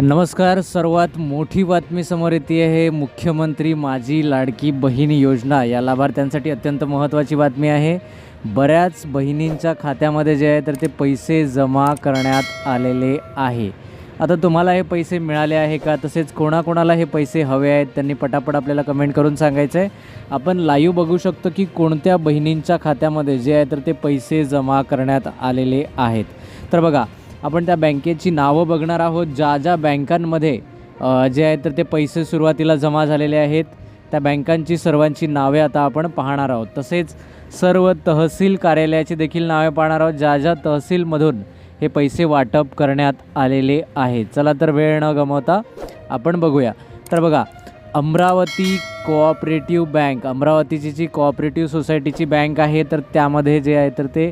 नमस्कार सर्वात मोठी बातमी समोर येते आहे मुख्यमंत्री माझी लाडकी बहीण योजना. या लाभार्थ्यांसाठी अत्यंत महत्त्वाची बातमी आहे. बऱ्याच बहिणींच्या खात्यामध्ये जे आहे तर ते पैसे जमा करण्यात आलेले आहे. आता तुम्हाला हे पैसे मिळाले आहे का? तसेच कोणाकोणाला हे पैसे हवे आहेत? त्यांनी पटापट आपल्याला कमेंट करून सांगायचं आहे आपण लाईव्ह बघू शकतो की कोणत्या बहिणींच्या खात्यामध्ये जे आहे तर ते पैसे जमा करण्यात आलेले आहेत. तर बघा आपण त्या बँकेची नावं बघणार आहोत. ज्या ज्या बँकांमध्ये जे आहे तर ते पैसे सुरुवातीला जमा झालेले आहेत. त्या बँकांची सर्वांची नावे आता आपण पाहणार आहोत. तसेच सर्व तहसील कार्यालयाची देखील नावे पाहणार आहोत. ज्या ज्या तहसीलमधून हे पैसे वाटप करण्यात आलेले आहेत. चला तर वेळ न गमवता आपण बघूया. तर बघा अमरावती कोऑपरेटिव्ह बँक अमरावतीची जी कोऑपरेटिव्ह सोसायटीची बँक आहे तर त्यामध्ये जे आहे तर ते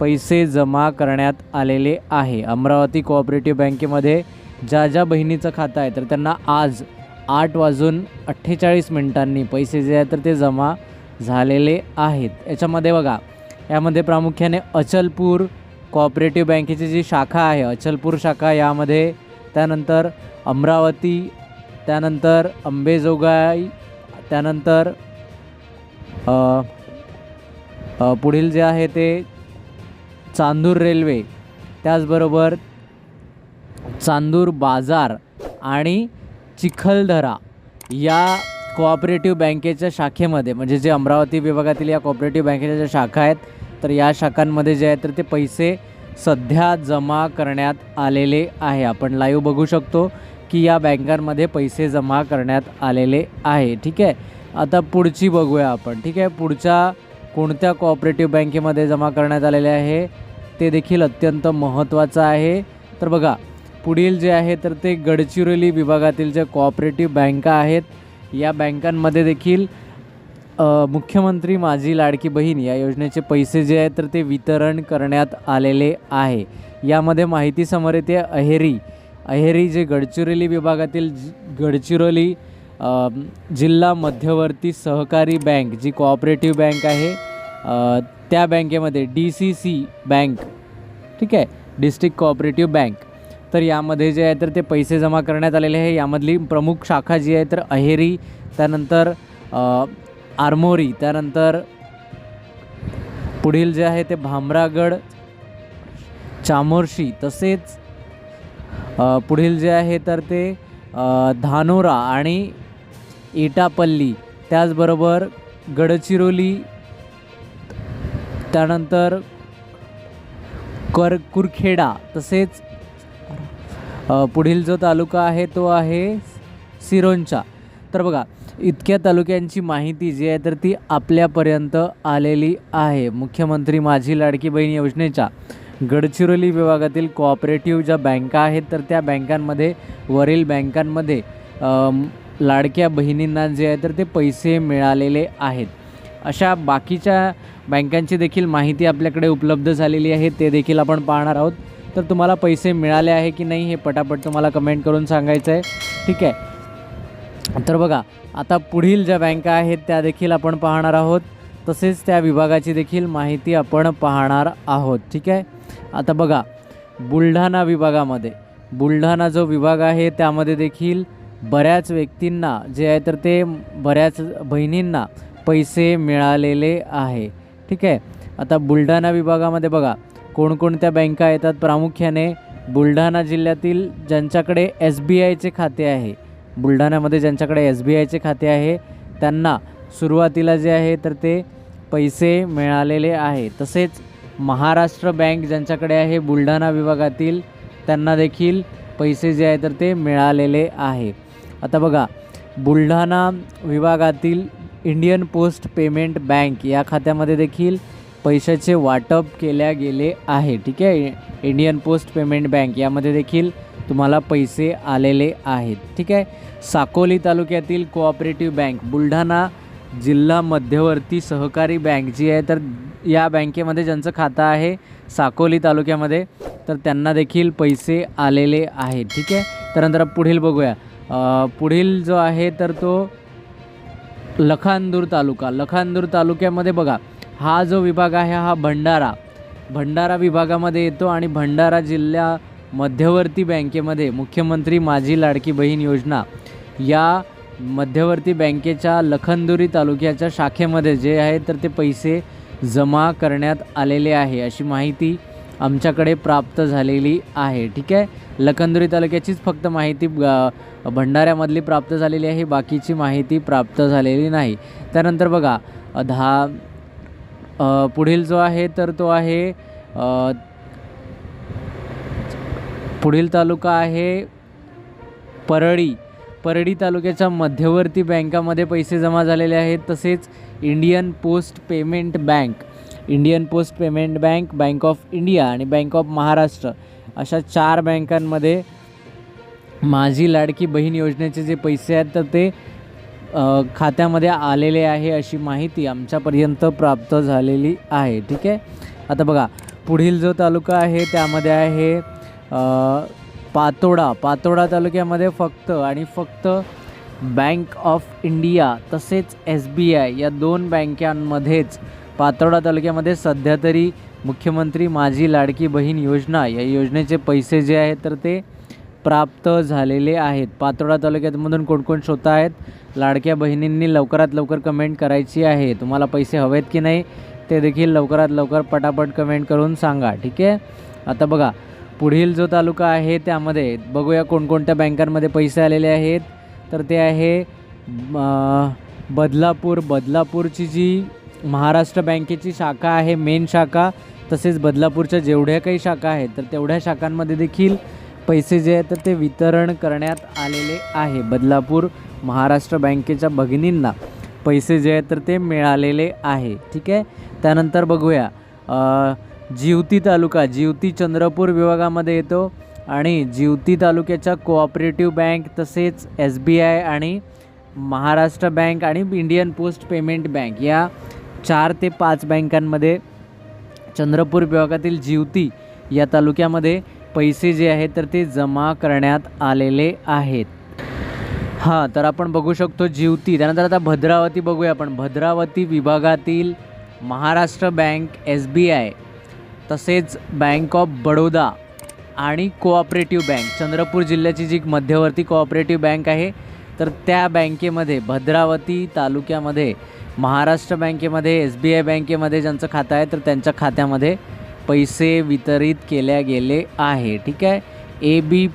पैसे जमा करण्यात आलेले आहे. अमरावती कोऑपरेटिव्ह बँकेमध्ये ज्या ज्या बहिणीचं खातं आहे तर त्यांना आज आठ वाजून अठ्ठेचाळीस मिनिटांनी पैसे जे आहे तर ते जमा झालेले आहेत. याच्यामध्ये बघा यामध्ये प्रामुख्याने अचलपूर कोऑपरेटिव्ह बँकेची जी शाखा आहे अचलपूर शाखा यामध्ये त्यानंतर अमरावती त्यानंतर अंबेजोगाई त्यानंतर पुढील जे आहे ते चांदूर रेल्वे. त्याचबरोबर चांदूर बाजार आणि चिखलदरा या कोऑपरेटिव्ह बँकेच्या शाखेमध्ये म्हणजे जे अमरावती विभागातील या कोऑपरेटिव्ह बँकेच्या ज्या शाखा आहेत तर या शाखांमध्ये जे आहे तर ते पैसे सध्या जमा करण्यात आलेले आहे. आपण लाईव्ह बघू शकतो की या बँकांमध्ये पैसे जमा करण्यात आलेले आहे. ठीक आहे? आता पुढची बघूया आपण. ठीक आहे? पुढच्या कोणत्या कोऑपरेटिव्ह बँकेमध्ये जमा करण्यात आलेले आहे ते देखील अत्यंत महत्त्वाचं आहे. तर बघा पुढील जे आहे तर ते गडचिरोली विभागातील ज्या कोऑपरेटिव्ह बँका आहेत या बँकांमध्ये देखील मुख्यमंत्री माझी लाडकी बहीण या योजनेचे पैसे जे आहेत तर ते वितरण करण्यात आलेले आहे. यामध्ये माहिती समोर येते अहेरी. अहेरी जे गडचिरोली विभागातील जि- गडचिरोली जिल्हा मध्यवर्ती सहकारी बँक जी कोऑपरेटिव्ह बँक आहे त्या बँकेमध्ये डी सी सी बँक ठीक आहे डिस्ट्रिक्ट कोऑपरेटिव्ह बँक. तर यामध्ये जे आहे तर ते पैसे जमा करण्यात आलेले आहे. यामधली प्रमुख शाखा जी आहे तर अहेरी त्यानंतर आरमोरी त्यानंतर पुढील जे आहे ते भामरागड चामोर्शी तसेच पुढील जे आहे तर ते धानोरा आणि इटापल्ली त्याचबरोबर गडचिरोली त्यानंतर कर कुरखेडा तसेच पुढील जो तालुका आहे तो आहे सिरोंचा. तर बघा इतक्या तालुक्यांची माहिती जी आहे तर ती आपल्यापर्यंत आलेली आहे. मुख्यमंत्री माझी लाडकी बहीण योजनेच्या गडचिरोली विभागातील कोऑपरेटिव्ह ज्या बँका आहेत तर त्या बँकांमध्ये वरील बँकांमध्ये लाडक्या बहिणींना जे आहे तर ते पैसे मिळालेले आहेत. अशा बाकीच्या बँकांची देखील माहिती आपल्याकडे उपलब्ध झालेली आहे ते देखील आपण पाहणार आहोत. तर तुम्हाला पैसे मिळाले आहे की नाही हे पटापट तुम्हाला कमेंट करून सांगायचं आहे ठीक आहे. तर बघा आता पुढील ज्या बँका आहेत त्या देखील आपण पाहणार आहोत. तसेच त्या विभागाची देखील माहिती आपण पाहणार आहोत. ठीक आहे? आता बघा बुलढाणा विभागामध्ये बुलढाणा जो विभाग आहे त्यामध्ये देखील बऱ्याच व्यक्तींना जे आहे तर ते बऱ्याच बहिणींना पैसे मिळालेले आहे. ठीक आहे? आता बुलढाणा विभागामध्ये बघा कोणकोणत्या बँका येतात? प्रामुख्याने बुलढाणा जिल्ह्यातील ज्यांच्याकडे एस बी आयचे खाते आहे बुलढाण्यामध्ये ज्यांच्याकडे एस बी आयचे खाते आहे त्यांना सुरुवातीला जे आहे तर ते पैसे मिळालेले आहे. तसेच महाराष्ट्र बँक ज्यांच्याकडे आहे बुलढाणा विभागातील त्यांना देखील पैसे जे आहे तर ते मिळालेले आहे. आता बघा बुलढाणा विभागातील इंडियन पोस्ट पेमेंट बँक या खात्यामध्ये देखील पैशाचे वाटप केल्या गेले आहे ठीक आहे? इंडियन पोस्ट पेमेंट बँक यामध्ये देखील तुम्हाला पैसे आलेले आहेत ठीक आहे? साकोली तालुक्यातील कोऑपरेटिव्ह बँक बुलढाणा जिल्हा मध्यवर्ती सहकारी बँक जी आहे तर या बँकेमध्ये ज्यांचं खातं आहे साकोली तालुक्यामध्ये तर त्यांना देखील पैसे आलेले आहेत ठीक आहे? त्यानंतर पुढील बघूया. पुढील जो आहे तर तो लखांदूर तालुका. लखांदूर तालुक्यामध्ये बघा हा जो विभाग आहे हा भंडारा. भंडारा विभागामध्ये येतो आणि भंडारा जिल्हा मध्यवर्ती बँकेमध्ये मुख्यमंत्री माझी लाडकी बहीण योजना या मध्यवर्ती बँकेच्या लखनदुरी तालुक्याच्या शाखेमध्ये जे आहे तर ते पैसे जमा करण्यात आलेले आहे अशी माहिती आमच्याकडे प्राप्त झालेली आहे. ठीक आहे? लखनदुरी तालुक्याचीच फक्त माहिती भंडाऱ्यामधली प्राप्त झालेली आहे बाकीची माहिती प्राप्त झालेली नाही. त्यानंतर बघा दहा पुढील जो आहे तर तो आहे पुढील तालुका आहे परळी. परळी तालुक्याच्या मध्यवर्ती बँकामध्ये पैसे जमा झालेले आहेत. तसेच Indian post payment bank. Indian post payment bank bank of India आणि बँक ऑफ महाराष्ट्र अशा चार बँकांमध्ये माझी लाडकी बहीण योजनेचे जे पैसे आहेत तर ते खात्यामध्ये आलेले आहे अशी माहिती आमच्यापर्यंत प्राप्त झालेली आहे. ठीक आहे? आता बघा पुढील जो तालुका आहे त्यामध्ये आहे पातोडा. पातोडा तालुक्यामध्ये फक्त आणि फक्त बँक ऑफ इंडिया तसेच एस बी आय या दोन बँकांमध्येच पातोडा तालुक्यामध्ये सध्या तरी मुख्यमंत्री माझी लाडकी बहीण योजना या योजनेचे पैसे जे आहेत तर ते प्राप्त झालेले आहेत. पातोडा तालुक्यातमधून कोणकोण श्रोता आहेत? लाडक्या बहिणींनी लवकरात लवकर कमेंट करायची आहे. तुम्हाला पैसे हवेत की नाही ते देखील लवकरात लवकर पटापट कमेंट करून सांगा. ठीक आहे? आता बघा पुढील जो तालुका आहे त्यामध्ये बघूया कोणकोणत्या बँकांमध्ये पैसे आलेले आहेत. तर ते आहे बदलापूर. बदलापूरची जी महाराष्ट्र बँकेची शाखा आहे मेन शाखा. तसेच बदलापूरच्या जेवढ्या काही शाखा आहेत तर तेवढ्या शाखांमध्ये देखील पैसे जे आहेत तर ते वितरण करण्यात आलेले आहे. बदलापूर महाराष्ट्र बँकेच्या भगिनींना पैसे जे आहेत तर ते मिळालेले आहे. ठीक आहे? त्यानंतर बघूया. जिवती तालुका जिवती चंद्रपूर विभागामध्ये येतो आणि जिवती तालुक्याच्या कोऑपरेटिव्ह बँक तसेच एस बी आय आणि महाराष्ट्र बँक आणि इंडियन पोस्ट पेमेंट बँक या चार ते पाच बँकांमध्ये चंद्रपूर विभागातील जिवती या तालुक्यामध्ये पैसे जे आहेत तर ते जमा करण्यात आलेले आहेत. हां तर आपण बघू शकतो जिवती. त्यानंतर आता भद्रावती बघूया आपण. भद्रावती विभागातील Maharashtra bank S B I तसेच बँक ऑफ बडोदा आणि कोऑपरेटिव्ह बँक. चंद्रपूर जिल्ह्याची जी मध्यवर्ती कोऑपरेटिव्ह बँक आहे तर त्या बँकेमध्ये भद्रावती तालुक्यामध्ये महाराष्ट्र बँकेमध्ये एस बी आय बँकेमध्ये ज्यांचं खातं आहे तर त्यांच्या खात्यामध्ये पैसे वितरित केल्या गेले आहे. ठीक आहे? ए बी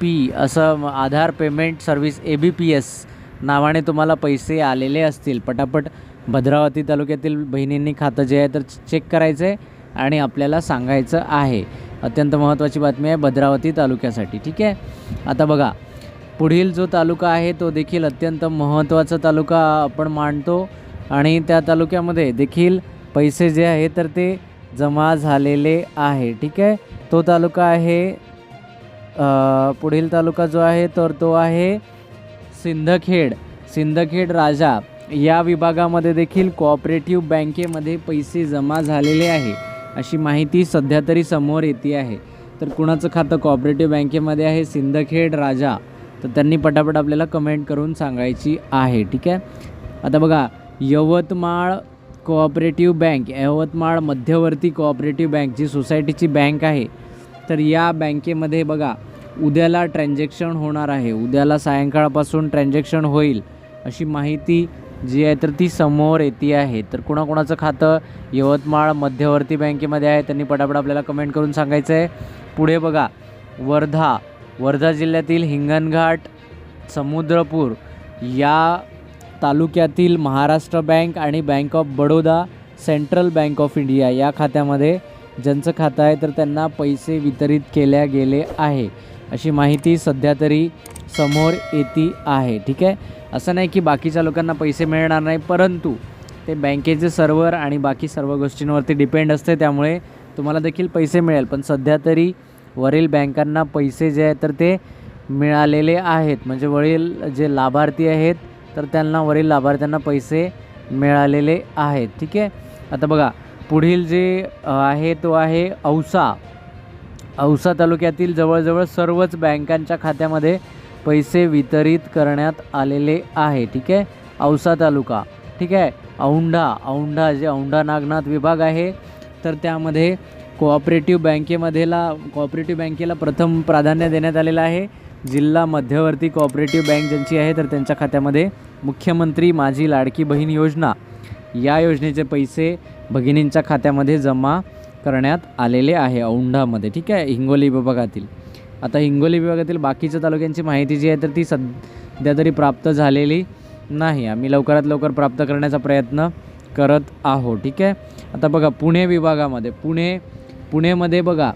पी असं Aadhaar payment service A B P S नावाने तुम्हाला पैसे आलेले असतील. पटापट भद्रावती तालुक्यातील बहिणींनी खातं जे आहे तर चेक करायचं आहे आणि आपल्याला सांगायचं आहे. अत्यंत महत्त्वाची बातमी आहे भद्रावती तालुक्यासाठी. ठीक आहे? आता बघा पुढील जो तालुका आहे तो देखील अत्यंत महत्त्वाचा तालुका आपण मानतो. आणि त्या तालुक्यामध्ये देखील पैसे जे आहे तर ते जमा झालेले आहे. ठीक आहे? तो तालुका आहे पुढील तालुका जो आहे तर तो आहे सिंदखेड. सिंदखेड राजा या विभागामध्ये देखील कोऑपरेटिव्ह बँकेमध्ये पैसे जमा झालेले आहे. अशी माहिती सध्या तरी समोर येते आहे. तर कुणाचं खातं कोऑपरेटिव्ह बँकेमध्ये आहे? सिंदखेड राजा. तर त्यांनी पटापट आपल्याला कमेंट करून सांगायची आहे ठीक आहे? आता बघा यवतमाळ कोऑपरेटिव्ह बँक यवतमाळ मध्यवर्ती कोऑपरेटिव्ह बँक जी सोसायटीची बँक आहे तर या बँकेमध्ये बघा उद्याला ट्रान्झॅक्शन होणार आहे. उद्याला सायंकाळपासून ट्रान्झॅक्शन होईल अशी माहिती जी आहे तर ती समोर येते आहे. तर कुणाकुणाचं खातं यवतमाळ मध्यवर्ती बँकेमध्ये आहे त्यांनी पटापट आपल्याला कमेंट करून सांगायचं आहे. पुढे बघा वर्धा वर्धा जिल्ह्यातील हिंगणघाट समुद्रपूर या तालुक्यातील महाराष्ट्र बँक आणि bank of Baroda central bank of India या खात्यामध्ये ज्यांचं खातं आहे तर त्यांना पैसे वितरित केल्या गेले आहे. अशी माहिती सध्या तरी समोर येते आहे ठीक आहे? असं नाही की बाकीच्या लोकांना पैसे मिळणार नाही परंतु ते बँकेचे सर्व्हर आणि बाकी सर्व गोष्टींवरती डिपेंड असते त्यामुळे तुम्हाला देखील पैसे मिळेल. पण सध्या तरी वरील बँकांना पैसे जे आहेत तर ते मिळालेले आहेत. म्हणजे वरील जे लाभार्थी आहेत तर त्यांना वरील लाभार्थ्यांना पैसे मिळालेले आहेत. ठीक आहे? आता बघा पुढील जे आहे तो आहे औसा. औसा तालुक्यातील जवळजवळ सर्वच बँकांच्या खात्यामध्ये पैसे वितरित करण्यात आलेले आहे. ठीक आहे? औसा तालुका. ठीक आहे? औंढा. औंढा जे औंढा नागनाथ विभाग आहे तर त्यामध्ये कोऑपरेटिव्ह बँकेमध्येला कोऑपरेटिव्ह बँकेला प्रथम प्राधान्य देण्यात आलेलं आहे. जिल्हा मध्यवर्ती कोऑपरेटिव्ह बँक ज्यांची आहे तर त्यांच्या खात्यामध्ये मुख्यमंत्री माझी लाडकी बहीण योजना. या योजनेचे पैसे भगिनींच्या खात्यामध्ये जमा करण्यात आलेले आहे औंढामध्ये. ठीक आहे हिंगोली विभागातील. आता हिंगोली विभागातील बाकीच्या तालुक्यांची माहिती जी आहे तर ती सध्या तरी प्राप्त झालेली नाही. आम्ही लवकरात लवकर प्राप्त करण्याचा प्रयत्न करत आहोत. ठीक आहे? आता बघा पुणे विभागामध्ये पुणे पुणेमध्ये बघा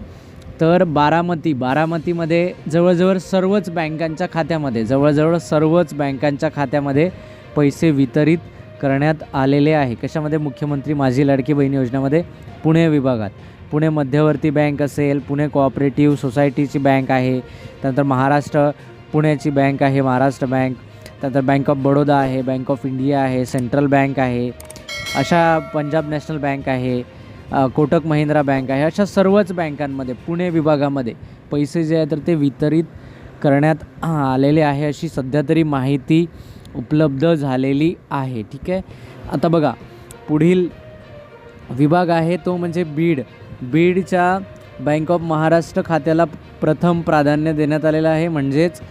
तर बारामती बारामतीमध्ये जवळजवळ सर्वच बँकांच्या खात्यामध्ये जवळजवळ सर्वच बँकांच्या खात्यामध्ये पैसे वितरित करण्यात आलेले आहे. कशामध्ये? मुख्यमंत्री माझी लाडकी बहीण योजनेमध्ये पुणे विभागात. पुणे मध्यवर्ती बँक असेल पुणे कोऑपरेटिव्ह सोसायटीची बँक आहे त्यानंतर महाराष्ट्र पुण्याची बँक आहे महाराष्ट्र बँक त्यानंतर बँक ऑफ बडोदा आहे बँक ऑफ इंडिया आहे सेंट्रल बँक आहे अशा पंजाब नॅशनल बँक आहे कोटक महिंद्रा बँक आहे. अशा सर्वच बँकांमध्ये पुणे विभागामध्ये पैसे जे आहे तर ते वितरित करण्यात आलेले आहे अशी सध्या तरी माहिती उपलब्ध झालेली आहे. ठीक आहे? आता बघा पुढील विभाग आहे तो म्हणजे बीड. बीडच्या बँक ऑफ महाराष्ट्र खात्याला प्रथम प्राधान्य देण्यात आलेलं आहे. म्हणजेच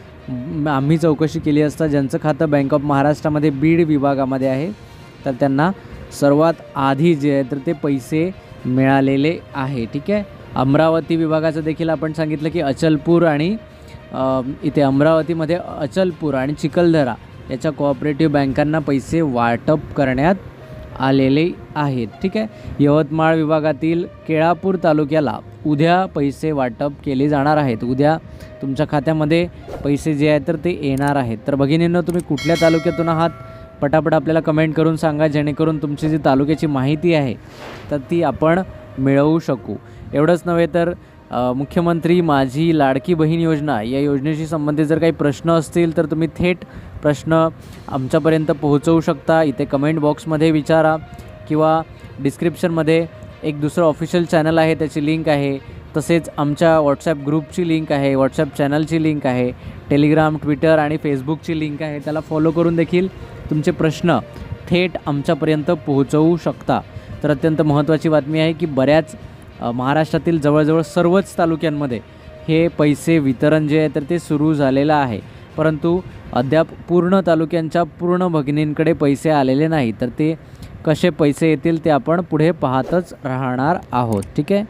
आम्ही चौकशी केली असता ज्यांचं खातं बँक ऑफ महाराष्ट्रामध्ये बीड विभागामध्ये आहे तर त्यांना सर्वात आधी जे आहे तर ते पैसे मिळालेले आहे ठीक आहे? अमरावती विभागाचं देखील आपण सांगितलं की अचलपूर आणि इथे अमरावतीमध्ये अचलपूर आणि चिखलदरा याच्या कोऑपरेटिव्ह बँकांना पैसे वाटप करण्यात आलेले आहेत ठीक आहे? यवतमाळ विभागातील केळापूर तालुक्याला उद्या पैसे वाटप केले जाणार आहेत. उद्या तुमच्या खात्यामध्ये पैसे जे आहेत तर ते येणार आहेत. तर भगिनींना तुम्ही कुठल्या तालुक्यातून आहात? पटापट आपल्याला कमेंट करून सांगा जेणेकरून तुमची जी तालुक्याची माहिती आहे तर ती आपण मिळवू शकू. एवढंच नव्हे तर मुख्यमंत्री माझी लाडकी बहीण योजना या योजनेशी संबंधित जर काही प्रश्न असतील तर तुम्ही थेट प्रश्न आमच्यापर्यंत पोहोचवू शकता. इथे कमेंट बॉक्समध्ये विचारा किंवा डिस्क्रिप्शनमध्ये एक दुसरं ऑफिशियल चॅनल आहे त्याची लिंक आहे. तसेच आमच्या व्हॉट्सॲप ग्रुपची लिंक आहे व्हॉट्सॲप चॅनलची लिंक आहे टेलिग्राम ट्विटर आणि फेसबुकची लिंक आहे. त्याला फॉलो करून देखील तुमचे प्रश्न थेट आमच्यापर्यंत पोहोचवू शकता. तर अत्यंत महत्त्वाची बातमी आहे की बऱ्याच महाराष्ट्रातील जवळजवळ सर्वच तालुक्यांमध्ये हे पैसे वितरण जे आहे तर ते सुरू झालेलं आहे. परंतु अद्याप पूर्ण तालुक्यांच्या पूर्ण भगिनींकडे पैसे आलेले नाही तर ते कसे पैसे येतील ते आपण पुढे पाहतच राहणार आहोत. ठीक आहे?